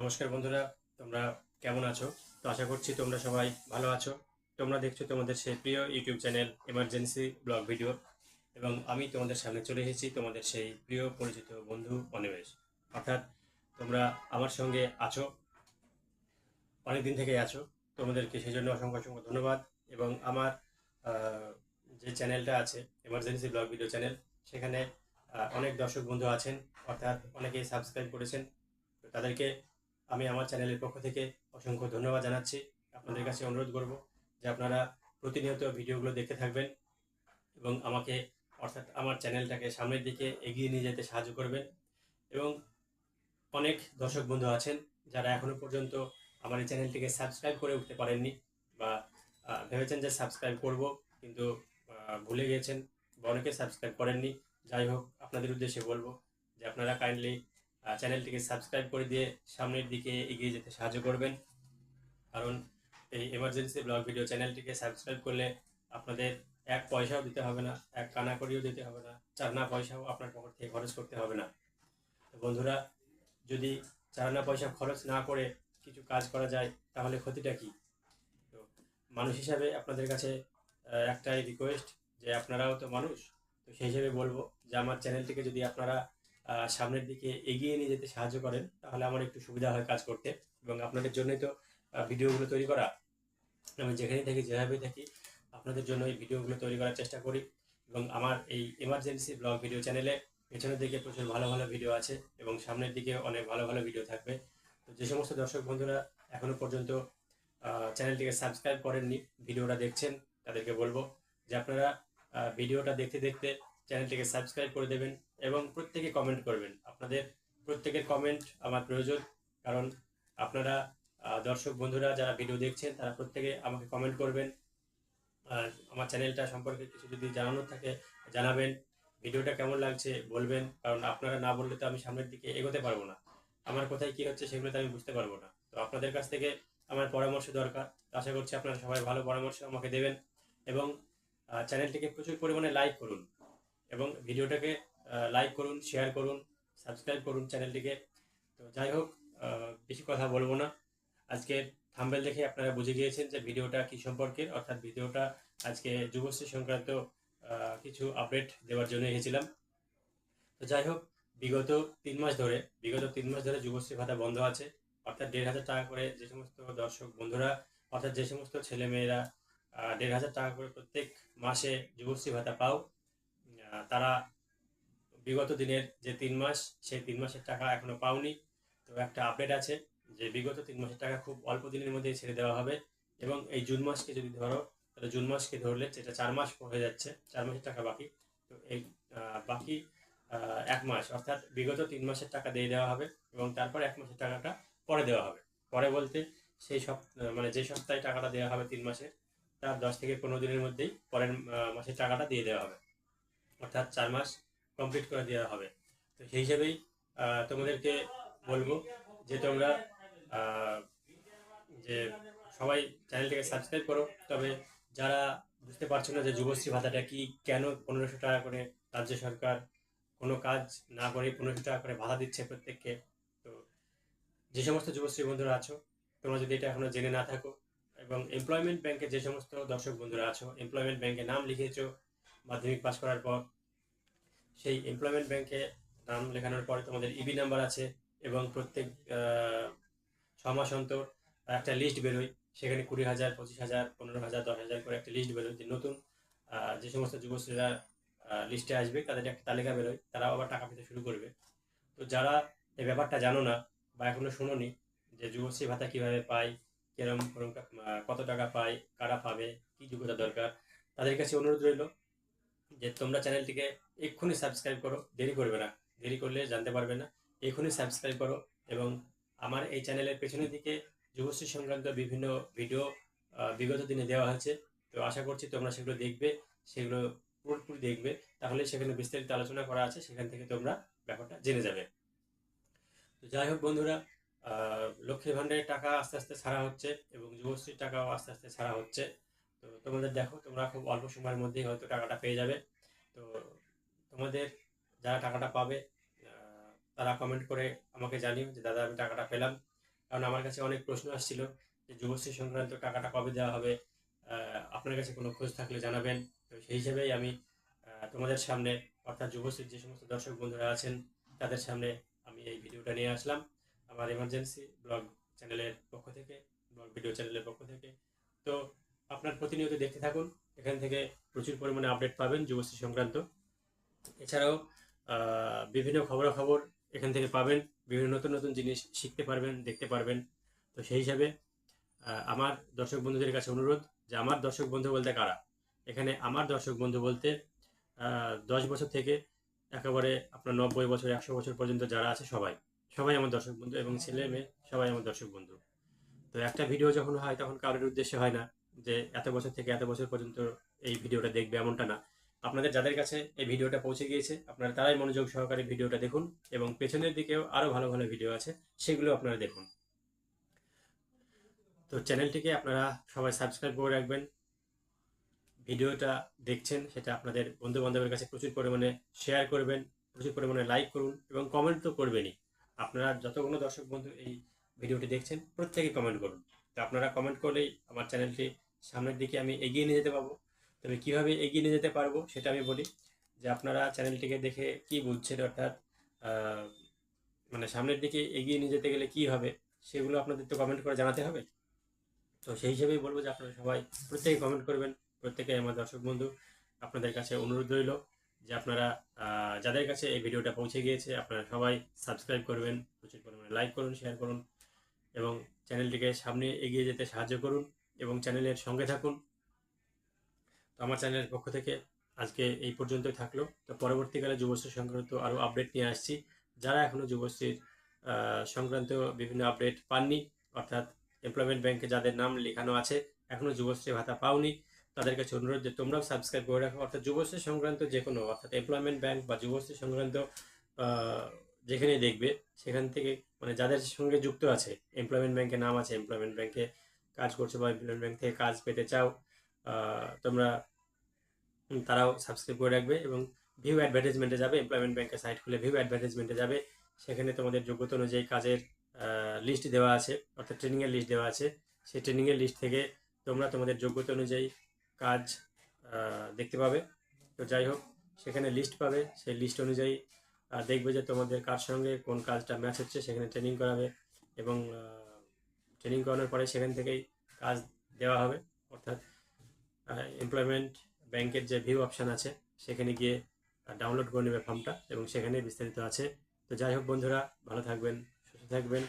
নমস্কার বন্ধুরা, তোমরা কেমন আছো? তো আশা করছি তোমরা সবাই ভালো আছো। তোমরা দেখছ তোমাদের সেই প্রিয় YouTube channel emergency blog video এবং আমি তোমাদের সামনে চলে এসেছি তোমাদের সেই প্রিয় পরিচিত বন্ধু অনিমেষ। অর্থাৎ তোমরা আমার সঙ্গে আছো অনেক দিন থেকেই আছো। তোমাদেরকে সেই জন্য অসংখ্য অসংখ্য ধন্যবাদ। এবং আমার যে চ্যানেলটা আছে এমার্জেন্সি ব্লগ ভিডিও চ্যানেল, সেখানে অনেক দর্শক বন্ধু আছেন। অর্থাৎ অনেকেই সাবস্ক্রাইব করেছেন। তাদেরকে আমি আমার চ্যানেলের পক্ষ থেকে অসংখ্য ধন্যবাদ জানাচ্ছি। আপনাদের কাছে অনুরোধ করব যে আপনারা প্রতিনিয়ত ভিডিওগুলো দেখতে থাকবেন এবং আমাকে অর্থাৎ আমার চ্যানেলটাকে সামনের দিকে এগিয়ে নিয়ে যেতে সাহায্য করবেন। এবং অনেক দর্শক বন্ধু আছেন যারা এখনও পর্যন্ত আমার এই চ্যানেলটিকে সাবস্ক্রাইব করে উঠতে পারেননি বা ভেবেছেন যে সাবস্ক্রাইব করব কিন্তু ভুলে গিয়েছেন বা অনেকে সাবস্ক্রাইব করেননি। যাই হোক, আপনাদের উদ্দেশ্যে বলব যে আপনারা কাইন্ডলি চ্যানেলটিকে সাবস্ক্রাইব করে দিয়ে সামনের দিকে এগিয়ে যেতে সাহায্য করবেন। কারণ এই এমার্জেন্সি ব্লগ ভিডিও চ্যানেলটিকে সাবস্ক্রাইব করলে আপনাদের এক পয়সাও দিতে হবে না, এক কানা করিও দিতে হবে না, চার না পয়সাও আপনার পকেট থেকে খরচ করতে হবে না। বন্ধুরা, যদি চার আনা পয়সা খরচ না করে কিছু কাজ করা যায়, তাহলে ক্ষতিটা কি? তো মানুষ হিসাবে আপনাদের কাছে একটাই রিকোয়েস্ট যে আপনারাও তো মানুষ, তো সেই হিসেবে বলব যে আমার চ্যানেলটিকে যদি আপনারা সামনের দিকে এগিয়ে নিয়ে যেতে সাহায্য করেন, তাহলে আমার একটু সুবিধা হয় কাজ করতে। এবং আপনাদের জন্যই তো ভিডিওগুলো তৈরি করা। আমি যেখানে থাকি যেভাবে থাকি, আপনাদের জন্য এই ভিডিওগুলো তৈরি করার চেষ্টা করি। এবং আমার এই এমার্জেন্সি ব্লগ ভিডিও চ্যানেলে পেছনের দিকে প্রচুর ভালো ভালো ভিডিও আছে এবং সামনের দিকে অনেক ভালো ভালো ভিডিও থাকবে। তো যে সমস্ত দর্শক বন্ধুরা এখনও পর্যন্ত চ্যানেলটিকে সাবস্ক্রাইব করেননি, ভিডিওটা দেখছেন, তাদেরকে বলব যে আপনারা ভিডিওটা দেখতে দেখতে চ্যানেলটিকে সাবস্ক্রাইব করে দেবেন এবং প্রত্যেকে কমেন্ট করবেন। আপনাদের প্রত্যেকের কমেন্ট আমার প্রয়োজন, কারণ আপনারা দর্শক বন্ধুরা যারা ভিডিও দেখছেন, তারা প্রত্যেকে আমাকে কমেন্ট করবেন। আর আমার চ্যানেলটা সম্পর্কে কিছু যদি জানানোর থাকে, জানাবেন। ভিডিওটা কেমন লাগছে বলবেন, কারণ আপনারা না বললে তো আমি সামনের দিকে এগোতে পারব না। আমার কোথায় কি হচ্ছে সেগুলো তো আমি বুঝতে পারব না। তো আপনাদের কাছ থেকে আমার পরামর্শ দরকার। আশা করছি আপনারা সবাই ভালো পরামর্শ আমাকে দেবেন এবং চ্যানেলটিকে প্রচুর পরিমাণে লাইক করুন। এবং ভিডিওটাকে লাইক করুন শেয়ার করুন সাবস্ক্রাইব করুন চ্যানেলটিকে তো যাই হোক বেশি কথা বলব না। আজকে থাম্বেল দেখে আপনারা বুঝে গিয়েছেন যে ভিডিওটা কি সম্পর্কে অর্থাৎ ভিডিওটা আজকে যুবশ্রী সংক্রান্ত কিছু আপডেট দেওয়ার জন্য এসেছিলাম। তো যাই হোক, বিগত তিন মাস ধরে, বিগত তিন মাস ধরে যুবশ্রী ভাতা বন্ধ আছে। অর্থাৎ দেড় হাজার টাকা করে যে সমস্ত দর্শক বন্ধুরা, অর্থাৎ যে সমস্ত ছেলেমেয়েরা দেড় হাজার টাকা করে প্রত্যেক মাসে যুবশ্রী ভাতা পাও তারা বিগত দিনের যে তিন মাস, সেই তিন মাসের টাকা এখনও পাওনি। তো একটা আপডেট আছে যে বিগত তিন মাসের টাকা খুব অল্প দিনের মধ্যেই ছেড়ে দেওয়া হবে এবং এই জুন মাসকে যদি ধরো, তাহলে জুন মাসকে ধরলে যেটা চার মাস হয়ে যাচ্ছে, চার মাসের টাকা বাকি। তো এই বাকি এক মাস, অর্থাৎ বিগত তিন মাসের টাকা দিয়ে দেওয়া হবে এবং তারপর এক মাসের টাকাটা পরে দেওয়া হবে। পরে বলতে সেই সপ মানে যে সপ্তাহে টাকাটা দেওয়া হবে তিন মাসের তার দশ থেকে পনেরো দিনের মধ্যেই পরের মাসের টাকাটা দিয়ে দেওয়া হবে। অর্থাৎ চার মাস কমপ্লিট করে দেওয়া হবে। তো সেই হিসেবেই তোমাদেরকে বলব যে তোমরা যে সবাই চ্যানেলটিকে সাবস্ক্রাইব করো। তবে যারা বুঝতে পারছ না যে যুবশ্রী ভাতাটা কি, কেন পনেরোশো টাকা করে রাজ্য সরকার কোনো কাজ না করে পনেরোশো টাকা করে ভাতা দিচ্ছে প্রত্যেককে, তো যে সমস্ত যুবশ্রী বন্ধুরা আছো, তোমরা যদি এটা এখনও জেনে না থাকো, এবং এমপ্লয়মেন্ট ব্যাংকে যে সমস্ত দর্শক বন্ধুরা আছো এমপ্লয়মেন্ট ব্যাংকে নাম লিখেছো মাধ্যমিক পাস করার পর সেই এমপ্লয়মেন্ট ব্যাংকে নাম লেখানোর পরে তোমাদের ইবি নাম্বার আছে এবং প্রত্যেক ছ মাস অন্তর একটা লিস্ট বেরোয়। সেখানে কুড়ি হাজার, পঁচিশ হাজার, পনেরো হাজার, দশ হাজার করে একটা লিস্ট বেরোয়। যে নতুন যে সমস্ত যুবশ্রীরা লিস্টে আসবে, তাদের একটা তালিকা বেরোয়। তারাও আবার টাকা পেতে শুরু করবে। তো যারা এই ব্যাপারটা জানো না বা এখনও শোনোনি যে যুবশ্রী ভাতা কীভাবে পায়, কিরম কত টাকা পায়, কারা পাবে, কি যোগ্যতা দরকার, তাদের কাছে অনুরোধ রইল যে তোমরা চ্যানেলটিকে এক্ষুনি সাবস্ক্রাইব করো, দেরি করবে না। দেরি করলে জানতে পারবে না। এক্ষুনি সাবস্ক্রাইব করো এবং আমার এই চ্যানেলের পেছনের দিকে যুবশ্রী সংক্রান্ত বিভিন্ন ভিডিও বিগত দিনে দেওয়া হয়েছে। তো আশা করছি তোমরা সেগুলো দেখবে, সেগুলো পুরোপুরি দেখবে। তাহলে সেখানে বিস্তারিত আলোচনা করা আছে, সেখান থেকে তোমরা ব্যাপারটা জেনে যাবে। তো যাই হোক বন্ধুরা লক্ষ্মীর ভাণ্ডারের টাকা আস্তে আস্তে ছাড়া হচ্ছে এবং যুবশ্রীর টাকাও আস্তে আস্তে ছাড়া হচ্ছে। তো তোমাদের দেখো, তোমরা খুব অল্প সময়ের মধ্যেই হয়তো টাকাটা পেয়ে যাবে। তো তোমাদের যারা টাকাটা পাবে তারা কমেন্ট করে আমাকে জানিও যে, দাদা, আমি টাকাটা পেলাম। কারণ আমার কাছে অনেক প্রশ্ন আসছিল যে, যুবশ্রী সংক্রান্ত টাকাটা কবে দেওয়া হবে? আপনার কাছে কোনো খোঁজ থাকলে জানাবেন। তো সেই হিসেবেই আমি তোমাদের সামনে, অর্থাৎ যুবশ্রীর যে সমস্ত দর্শক বন্ধুরা আছেন, তাদের সামনে আমি এই ভিডিওটা নিয়ে আসলাম। আমার এমার্জেন্সি ব্লগ চ্যানেলের পক্ষ থেকে ব্লগ ভিডিও চ্যানেলের পক্ষ থেকে। তো আপনার প্রতিনিয়ত দেখতে থাকুন। এখান থেকে প্রচুর পরিমাণে আপডেট পাবেন যুবশ্রী সংক্রান্ত। এছাড়াও বিভিন্ন খবরাখবর এখান থেকে পাবেন, বিভিন্ন নতুন নতুন জিনিস শিখতে পারবেন, দেখতে পারবেন। তো সেই হিসাবে আমার দর্শক বন্ধুদের কাছে অনুরোধ যে আমার দর্শক বন্ধু বলতে কারা? এখানে আমার দর্শক বন্ধু বলতে দশ বছর থেকে একেবারে আপনার নব্বই বছর, একশো বছর পর্যন্ত যারা আছে সবাই সবাই আমার দর্শক বন্ধু এবং ছেলে মেয়ে সবাই আমার দর্শক বন্ধু। তো একটা ভিডিও যখন হয় তখন কারোর উদ্দেশ্যে হয় না। যে এত বছর থেকে এত বছর পর্যন্ত এই ভিডিওটা দেখবে এমনটা না। আপনাদের যাদের কাছে এই ভিডিওটা পৌঁছে গিয়েছে, আপনারা তারাই মনোযোগ সহকারে ভিডিওটা দেখুন এবং পেছনের দিকেও আরও ভালো ভালো ভিডিও আছে, সেগুলো আপনারা দেখুন। তো চ্যানেলটিকে আপনারা সবাই সাবস্ক্রাইব করে রাখবেন। ভিডিওটা দেখছেন, সেটা আপনাদের বন্ধু বান্ধবের কাছে প্রচুর পরিমাণে শেয়ার করবেন, প্রচুর পরিমাণে লাইক করুন এবং কমেন্ট তো করবেনই। আপনারা যতগুলো দর্শক বন্ধু এই ভিডিওটি দেখছেন প্রত্যেকে কমেন্ট করুন। তো আপনারা কমেন্ট করলেই আমার চ্যানেলটি সামনের দিকে আমি এগিয়ে নিয়ে যেতে পারব। তবে কীভাবে এগিয়ে নিয়ে যেতে পারব সেটা আমি বলি যে আপনারা চ্যানেলটিকে দেখে কি বুঝছেন অর্থাৎ মানে সামনের দিকে এগিয়ে নিয়ে যেতে গেলে কি হবে সেগুলো আপনাদের তো কমেন্ট করে জানাতে হবে। তো সেই হিসেবেই বলব যে আপনারা সবাই প্রত্যেকে কমেন্ট করবেন, প্রত্যেকে আমার দর্শক বন্ধু আপনাদের কাছে অনুরোধ রইল যে আপনারা যাদের কাছে এই ভিডিওটা পৌঁছে গিয়েছে আপনারা সবাই সাবস্ক্রাইব করবেন, প্রচুর পরিমাণে লাইক করুন শেয়ার করুন এবং চ্যানেলটিকে সামনে এগিয়ে যেতে সাহায্য করুন এবং চ্যানেলের সঙ্গে থাকুন। তো আমার চ্যানেলের পক্ষ থেকে আজকে এই পর্যন্তই থাকল। তো পরবর্তীকালে যুবশ্রী সংক্রান্ত আরও আপডেট নিয়ে আসছি। যারা এখনও যুবশ্রীর সংক্রান্ত বিভিন্ন আপডেট পাননি, অর্থাৎ এমপ্লয়মেন্ট ব্যাংকে যাদের নাম লেখানো আছে এখনও যুবশ্রী ভাতা পাওনি তাদের কাছে অনুরোধ যে তোমরাও সাবস্ক্রাইব করে রাখো। অর্থাৎ যুবশ্রী সংক্রান্ত যে কোনো অর্থাৎ এমপ্লয়মেন্ট ব্যাংক বা যুবশ্রী সংক্রান্ত যেখানে দেখবে, সেখান থেকে মানে যাদের সঙ্গে যুক্ত আছে এমপ্লয়মেন্ট ব্যাংকে নাম আছে এমপ্লয়মেন্ট ব্যাংকে কাজ করছ বা এমপ্লয়মেন্ট ব্যাংক থেকে কাজ পেতে চাও তোমরা তারাও সাবস্ক্রাইব করে রাখবে এবং ভিউ অ্যাডভার্টাইজমেন্টে যাবে এমপ্লয়মেন্ট ব্যাংকের সাইট খুলে ভিউ অ্যাডভার্টাইজমেন্টে যাবে। সেখানে তোমাদের যোগ্যতা অনুযায়ী কাজের লিস্ট দেওয়া আছে, অর্থাৎ ট্রেনিংয়ের লিস্ট দেওয়া আছে। সেই ট্রেনিংয়ের লিস্ট থেকে তোমরা তোমাদের যোগ্যতা অনুযায়ী কাজ দেখতে পাবে। তো যাই হোক, সেখানে লিস্ট পাবে। সেই লিস্ট অনুযায়ী দেখবে যে তোমাদের কার সঙ্গে কোন কাজটা ম্যাচ হচ্ছে, সেখানে ট্রেনিং করাবে এবং ট্রেনিং করানোর পরে সেখান থেকেই কাজ দেওয়া হবে। অর্থাৎ এমপ্লয়মেন্ট ব্যাংকের যে ভিউ অপশান আছে, সেখানে গিয়ে ডাউনলোড করে নেবে ফর্মটা এবং সেখানে বিস্তারিত আছে। তো যাই হোক বন্ধুরা, ভালো থাকবেন, সুস্থ থাকবেন।